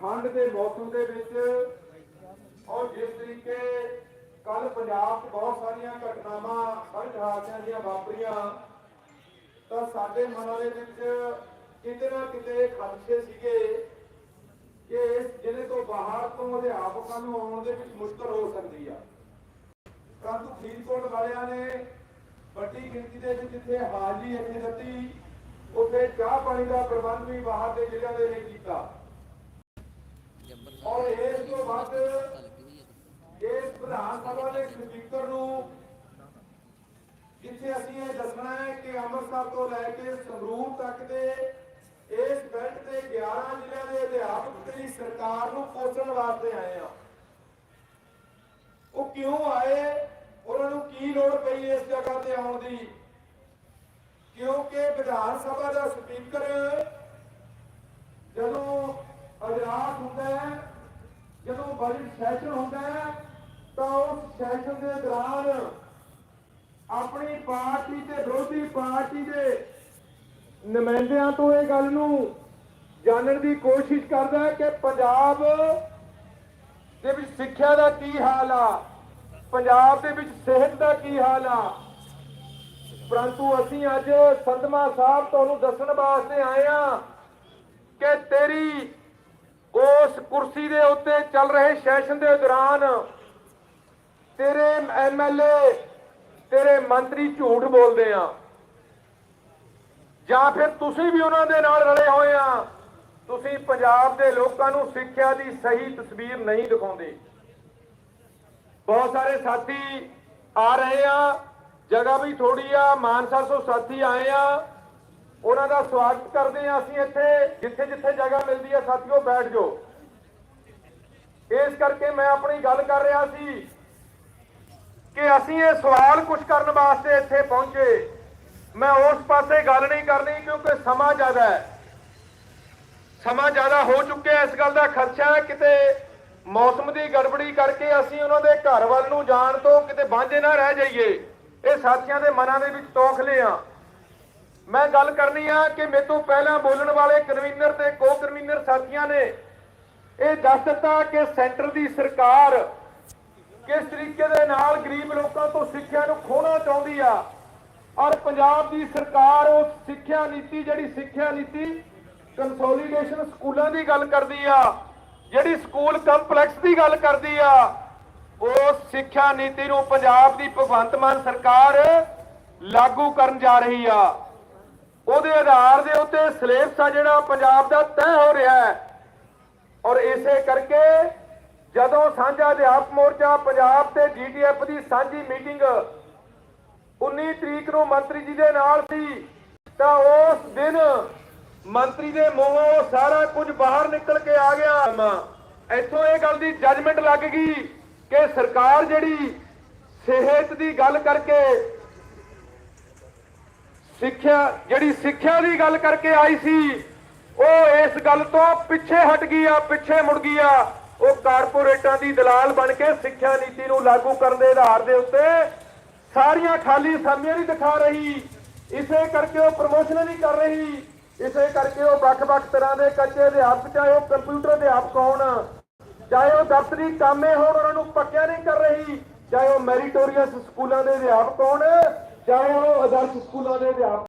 ਠੰਡ ਦੇ ਮੌਸਮ ਦੇ ਵਿੱਚ ਔਰ ਜਿਸ ਤਰੀਕੇ ਕੱਲ ਪੰਜਾਬ 'ਚ ਬਹੁਤ ਸਾਰੀਆਂ ਘਟਨਾਵਾਂ ਸੜਕ ਹਾਦਸਿਆਂ ਦੀਆਂ ਵਾਪਰੀਆਂ, ਤਾਂ ਸਾਡੇ ਮਨਾਂ ਦੇ ਵਿੱਚ ਕਿਤੇ ਨਾ ਕਿਤੇ ਖਦਸ਼ੇ ਸੀਗੇ ਕਿ ਇਸ ਜ਼ਿਲ੍ਹੇ ਤੋਂ ਬਾਹਰ ਤੋਂ ਅਧਿਆਪਕਾਂ ਨੂੰ ਆਉਣ ਦੇ ਵਿੱਚ ਮੁਸ਼ਕਲ ਹੋ ਸਕਦੀ ਆ। ਪਰੰਤੂ ਫਰੀਦਕੋਟ ਵਾਲਿਆਂ ਨੇ ਵੱਡੀ ਗਿਣਤੀ ਦੇ ਵਿੱਚ ਜਿੱਥੇ ਹਾਜ਼ਰੀ ਇੱਥੇ ਦਿੱਤੀ, ਉੱਥੇ ਚਾਹ ਪਾਣੀ ਦਾ ਪ੍ਰਬੰਧ ਵੀ ਬਾਹਰ ਦੇ ਜ਼ਿਲ੍ਹਿਆਂ ਦੇ ਨੇ ਕੀਤਾ। ਔਰ ਇਸ ਤੋਂ ਵੱਧ ਇਸ ਵਿਧਾਨ ਸਭਾ ਦੇ ਸਪੀਕਰ ਨੂੰ ਜਿੱਥੇ ਅਸੀਂ ਇਹ ਦੱਸਣਾ ਹੈ ਕਿ ਅੰਮ੍ਰਿਤਸਰ ਤੋਂ ਲੈ ਕੇ ਸੰਗਰੂਰ ਤੱਕ ਦੇ ਇਸ ਬੈਲਟ ਤੇ 11 ਜ਼ਿਲ੍ਹਿਆਂ ਦੇ ਅਧਿਆਪਕ ਤੇਰੀ ਸਰਕਾਰ ਨੂੰ ਕੋਸਣ ਵਾਸਤੇ ਆਏ ਆ ਉਹ ਕਿਉਂ ਆਏ? ਉਹਨਾਂ ਨੂੰ ਕੀ ਲੋੜ ਪਈ ਇਸ ਜਗ੍ਹਾ ਤੇ ਆਉਣ ਦੀ? ਕਿਉਂਕਿ ਵਿਧਾਨ ਸਭਾ ਦਾ ਸਪੀਕਰ ਜਦੋਂ ਅਜਲਾਸ ਹੁੰਦਾ ਹੈ ਬਜਟ ਸੈਸ਼ਨ ਹੁੰਦਾ ਹੈ, ਤਾਂ ਉਸ ਸੈਸ਼ਨ ਦੇ ਦੌਰਾਨ ਆਪਣੀ ਪਾਰਟੀ ਤੇ ਵਿਰੋਧੀ ਪਾਰਟੀ ਦੇ ਨੁਮਾਇੰਦਿਆਂ ਤੋਂ ਇਹ ਗੱਲ ਨੂੰ ਜਾਣਨ ਦੀ ਕੋਸ਼ਿਸ਼ ਕਰਦਾ ਹੈ ਕਿ ਪੰਜਾਬ ਦੇ ਵਿੱਚ ਸਿੱਖਿਆ ਦਾ ਕੀ ਹਾਲ ਆ? ਪੰਜਾਬ ਦੇ ਵਿੱਚ ਸਿਹਤ ਦਾ ਕੀ ਹਾਲ ਆ? ਪਰੰਤੂ ਅਸੀਂ ਅੱਜ ਸੰਧਮਾ ਸਾਹਿਬ ਤੁਹਾਨੂੰ ਦੱਸਣ ਵਾਸਤੇ ਆਏ ਆ ਕਿ ਤੇਰੀ ਕੁਰਸੀ ਦੇ ਉੱਤੇ ਚੱਲ ਰਹੇ ਸੈਸ਼ਨ ਦੇ ਦੌਰਾਨ ਤੇਰੇ ਐਮਐਲਏ ਤੇਰੇ ਮੰਤਰੀ ਝੂਠ ਬੋਲਦੇ ਆ। ਜਾਂ ਫਿਰ ਤੁਸੀਂ ਵੀ ਉਹਨਾਂ ਦੇ ਨਾਲ ਰਲੇ ਹੋਏ ਆ। ਤੁਸੀਂ ਪੰਜਾਬ ਦੇ ਲੋਕਾਂ ਨੂੰ ਸਿੱਖਿਆ ਦੀ ਸਹੀ ਤਸਵੀਰ ਨਹੀਂ ਦਿਖਾਉਂਦੇ। ਬਹੁਤ ਸਾਰੇ ਸਾਥੀ ਆ ਰਹੇ ਆ। ਜਗ੍ਹਾ ਵੀ ਥੋੜੀ ਆ, ਮਾਨਸਾ ਤੋਂ ਸਾਥੀ ਆਏ ਆ। ਉਹਨਾਂ ਦਾ ਸਵਾਗਤ ਕਰਦੇ ਆ ਅਸੀਂ ਇੱਥੇ। ਜਿੱਥੇ ਜਿੱਥੇ ਜਗ੍ਹਾ ਮਿਲਦੀ ਆ, ਸਾਥੀਓ ਬੈਠ ਜਾਓ। ਇਸ ਕਰਕੇ ਮੈਂ ਆਪਣੀ ਗੱਲ ਕਰ ਰਿਹਾ ਸੀ ਕਿ ਅਸੀਂ ਇਹ ਸਵਾਲ ਕੁਝ ਕਰਨ ਵਾਸਤੇ ਇੱਥੇ ਪਹੁੰਚੇ। ਮੈਂ ਉਸ ਪਾਸੇ ਗੱਲ ਨਹੀਂ ਕਰਨੀ ਕਿਉਂਕਿ ਸਮਾਂ ਜ਼ਿਆਦਾ ਹੈ। ਸਮਾਂ ਜ਼ਿਆਦਾ ਹੋ ਚੁੱਕਿਆ ਇਸ ਗੱਲ ਦਾ ਖਰਚਾ ਹੈ ਕਿਤੇ ਮੌਸਮ ਦੀ ਗੜਬੜੀ ਕਰਕੇ ਅਸੀਂ ਉਹਨਾਂ ਦੇ ਘਰ ਵੱਲ ਨੂੰ ਜਾਣ ਤੋਂ ਕਿਤੇ ਬਾਂਝੇ ਨਾ ਰਹਿ ਜਾਈਏ। ਇਹ ਸਾਥੀਆਂ ਦੇ ਮਨਾਂ ਦੇ ਵਿੱਚ ਤੌਖਲੇ ਆ। ਮੈਂ ਗੱਲ ਕਰਨੀ ਆ ਕਿ ਮੇਰੇ ਤੋਂ ਪਹਿਲਾਂ ਬੋਲਣ ਵਾਲੇ ਕਨਵੀਨਰ ਤੇ ਕੋ ਕਨਵੀਨਰ ਸਾਥੀਆਂ ਨੇ ਇਹ ਦੱਸ ਦਿੱਤਾ ਕਿ ਸੈਂਟਰ ਦੀ ਸਰਕਾਰ ਕਿਸ ਤਰੀਕੇ ਦੇ ਨਾਲ ਗਰੀਬ ਲੋਕਾਂ ਤੋਂ ਸਿੱਖਿਆ ਨੂੰ ਖੋਣਾ ਚਾਹੁੰਦੀ ਆ? ਔਰ ਪੰਜਾਬ ਦੀ ਸਰਕਾਰ ਉਹ ਸਿੱਖਿਆ ਨੀਤੀ ਜਿਹੜੀ ਸਿੱਖਿਆ ਨੀਤੀ ਕੰਸੋਲੀਡੇਸ਼ਨ ਸਕੂਲਾਂ ਦੀ ਗੱਲ ਕਰਦੀ ਆ, ਜਿਹੜੀ ਸਕੂਲ ਕੰਪਲੈਕਸ ਦੀ ਗੱਲ ਕਰਦੀ ਆ, ਉਹ ਸਿੱਖਿਆ ਨੀਤੀ ਨੂੰ ਪੰਜਾਬ ਦੀ ਭਗਵੰਤ ਮਾਨ ਸਰਕਾਰ ਲਾਗੂ ਕਰਨ ਜਾ ਰਹੀ ਆ। ਉਹਦੇ ਆਧਾਰ ਦੇ ਉੱਤੇ ਸਿਲੇਬਸ ਆ ਜਿਹੜਾ ਪੰਜਾਬ ਦਾ ਤੈਅ ਹੋ ਰਿਹਾ ਹੈ। ਔਰ ਇਸੇ ਕਰਕੇ ਜਦੋਂ ਸਾਂਝਾ ਅਧਿਆਪਕ ਮੋਰਚਾ ਪੰਜਾਬ ਤੇ ਜੀਟੀਐਫ ਦੀ ਸਾਂਝੀ ਮੀਟਿੰਗ 19 ਤਰੀਕ ਨੂੰ ਮੰਤਰੀ ਜੀ ਦੇ ਨਾਲ ਸੀ, ਤਾਂ ਉਸ ਦਿਨ ਮੰਤਰੀ ਦੇ ਮੂੰਹੋਂ ਸਾਰਾ ਕੁਝ ਬਾਹਰ ਨਿਕਲ ਕੇ ਆ ਗਿਆ। ਇੱਥੋਂ ਇਹ ਗੱਲ ਦੀ ਜਜਮੈਂਟ ਲੱਗ ਗਈ ਕਿ ਸਰਕਾਰ ਜਿਹੜੀ ਸਿਹਤ ਦੀ ਗੱਲ ਕਰਕੇ ਸਿੱਖਿਆ, ਜਿਹੜੀ ਸਿੱਖਿਆ ਦੀ ਗੱਲ ਕਰਕੇ ਆਈ ਸੀ ਉਹ ਇਸ ਗੱਲ ਤੋਂ ਪਿੱਛੇ ਹਟ ਗਈ ਆ ਪਿੱਛੇ ਮੁੜ ਗਈ ਆ ਉਹ ਕਾਰਪੋਰੇਟਾਂ ਦੀ ਦਲਾਲ ਬਣ ਕੇ ਸਿੱਖਿਆ ਨੀਤੀ ਨੂੰ ਲਾਗੂ ਕਰਨ ਦੇ ਆਧਾਰ ਦੇ ਉੱਤੇ ਸਾਰੀਆਂ ਖਾਲੀ ਅਸਾਮੀਆਂ ਨਹੀਂ ਦਿਖਾ ਰਹੀ। ਇਸੇ ਕਰਕੇ ਉਹ ਪ੍ਰਮੋਸ਼ਨ ਨਹੀਂ ਕਰ ਰਹੀ। ਇਸੇ ਕਰਕੇ ਉਹ ਵੱਖ-ਵੱਖ ਤਰ੍ਹਾਂ ਦੇ ਕੱਚੇ ਅਧਿਆਪਕ, ਚਾਹੇ ਉਹ ਕੰਪਿਊਟਰ ਅਧਿਆਪਕ ਹੋਣ, ਚਾਹੇ ਉਹ ਦਫ਼ਤਰੀ ਕਾਮੇ ਹੋਣ, ਉਹਨਾਂ ਨੂੰ ਪੱਕਿਆ ਨਹੀਂ ਕਰ ਰਹੀ। ਚਾਹੇ ਉਹ ਮੈਰੀਟੋਰੀਅਸ ਸਕੂਲਾਂ ਦੇ ਅਧਿਆਪਕ ਹੋਣ, ਚਾਹੇ ਉਹ ਆਦਰਸ਼ ਸਕੂਲਾਂ ਦੇ ਅਧਿਆਪਕ